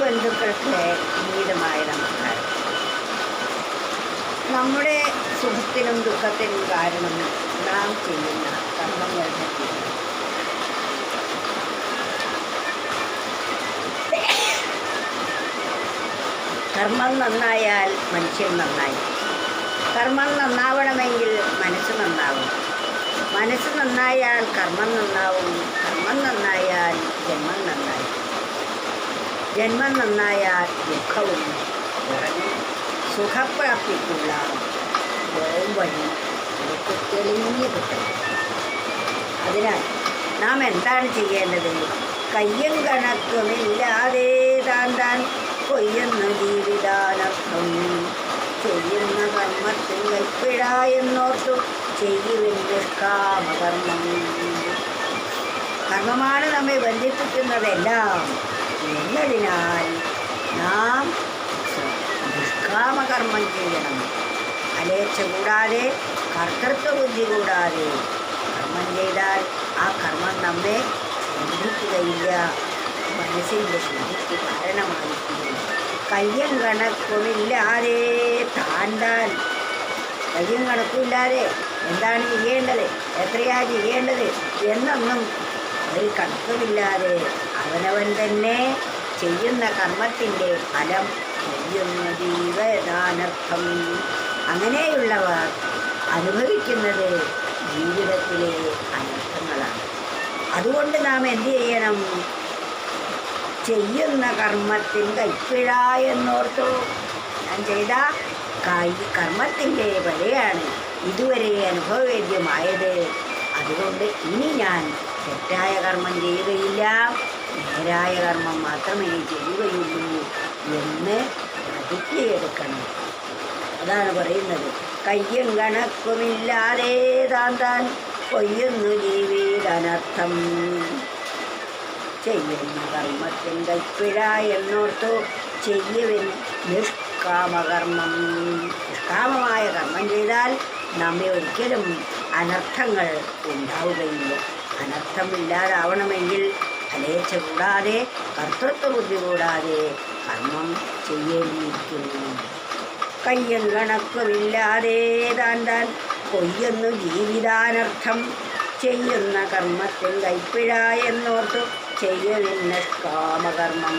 ബന്ധുക്കൾക്ക് വീടുമായ നമസ്കാരം. നമ്മുടെ സുഖത്തിനും ദുഃഖത്തിനും കാരണം നാം ചെയ്യുന്ന കർമ്മങ്ങൾ കർമ്മം നന്നായാൽ മനുഷ്യൻ നന്നായി. കർമ്മം നന്നാവണമെങ്കിൽ മനസ്സ് നന്നാവും മനസ്സ് നന്നായാൽ കർമ്മം നന്നാവും. കർമ്മം നന്നായാൽ ജന്മം നന്നായി ജന്മം നന്നായാൽ ദുഃഖവും സുഖപ്രാപ്തിക്കുള്ള വെറും വഴി നമുക്ക് തെളിഞ്ഞു കിട്ടും. അതിനാൽ നാം എന്താണ് ചെയ്യേണ്ടത്? കയ്യും കണക്കുമില്ലാതെ താൻ താൻ കൊയ്യുന്ന ജീവിതാനർത്ഥം ചെയ്യുന്ന കർമ്മത്തിൽ കൈപ്പിഴ എന്നോർത്തു ചെയ്യുവിൻ നിഷ്കാമകർമ്മം കർമ്മമാണ് നമ്മെ ബന്ധിപ്പിക്കുന്നതെല്ലാം. എന്നതിനാൽ നാം നിഷ്കാമകർമ്മം ചെയ്യണം. അലേച്ഛ കൂടാതെ കർത്തൃത്വ ബുദ്ധി കൂടാതെ കർമ്മം ചെയ്താൽ ആ കർമ്മം നമ്മെ ബന്ധിക്കുകയില്ല മനസ്സിന്റെ ശുദ്ധിക്ക് കാരണമായിരിക്കും കയ്യും കണക്കുമില്ലാതെ താണ്ടാൻ കയ്യും കണക്കുമില്ലാതെ എന്താണ് ചെയ്യേണ്ടത്? എത്രയാണ് ചെയ്യേണ്ടത്? എന്നൊന്നും ഒരു കണക്കുമില്ലാതെ അവനവൻ തന്നെ ചെയ്യുന്ന കർമ്മത്തിന്റെ ഫലം ചെയ്യുന്ന ജീവദാനർത്ഥം. അങ്ങനെയുള്ളവർ അനുഭവിക്കുന്നത് ജീവിതത്തിലെ അനർത്ഥങ്ങളാണ്. അതുകൊണ്ട് നാം എന്തു ചെയ്യണം? ചെയ്യുന്ന കർമ്മത്തിൻ കൈപ്പിഴ എന്നോർത്തു. ഞാൻ ചെയ്ത കൈ കർമ്മത്തിന്റെ വരെയാണ് ഇതുവരെ അനുഭവവേദ്യമായത്. അതുകൊണ്ട് ഇനി ഞാൻ തെറ്റായ കർമ്മം ചെയ്യുകയില്ല. നേരായ കർമ്മം മാത്രമേ ചെയ്യുകയുള്ളൂ എന്ന് പഠിക്കുകയെടുക്കണം അതാണ് പറയുന്നത്. കയ്യും കണക്കുമില്ലാതെ താൻ താൻ കൊയ്യുന്നു ജീവിതനർത്ഥം. ചെയ്യുന്ന കർമ്മത്തിൻ കൈപ്പിഴ എന്നോർത്തു ചെയ്യുവിൻ നിഷ്കാമകർമ്മം. നിഷ്കാമമായ കർമ്മം ചെയ്താൽ നമ്മെ ഒരിക്കലും അനർത്ഥങ്ങൾ ഉണ്ടാവുകയില്ല. അനർത്ഥം അലേച്ഛ കൂടാതെ കർത്തൃത്വ ബുദ്ധി കൂടാതെ കർമ്മം ചെയ്യേണ്ടിയിരിക്കുന്നു. കയ്യും കണക്കുമില്ലാതെ താൻ താൻ കൊയ്യുന്നു ജീവിതാനർത്ഥം ചെയ്യുന്ന കർമ്മത്തിൽ കൈപ്പിഴ എന്നോർത്തു ചെയ്യുന്ന കാമകർമ്മം.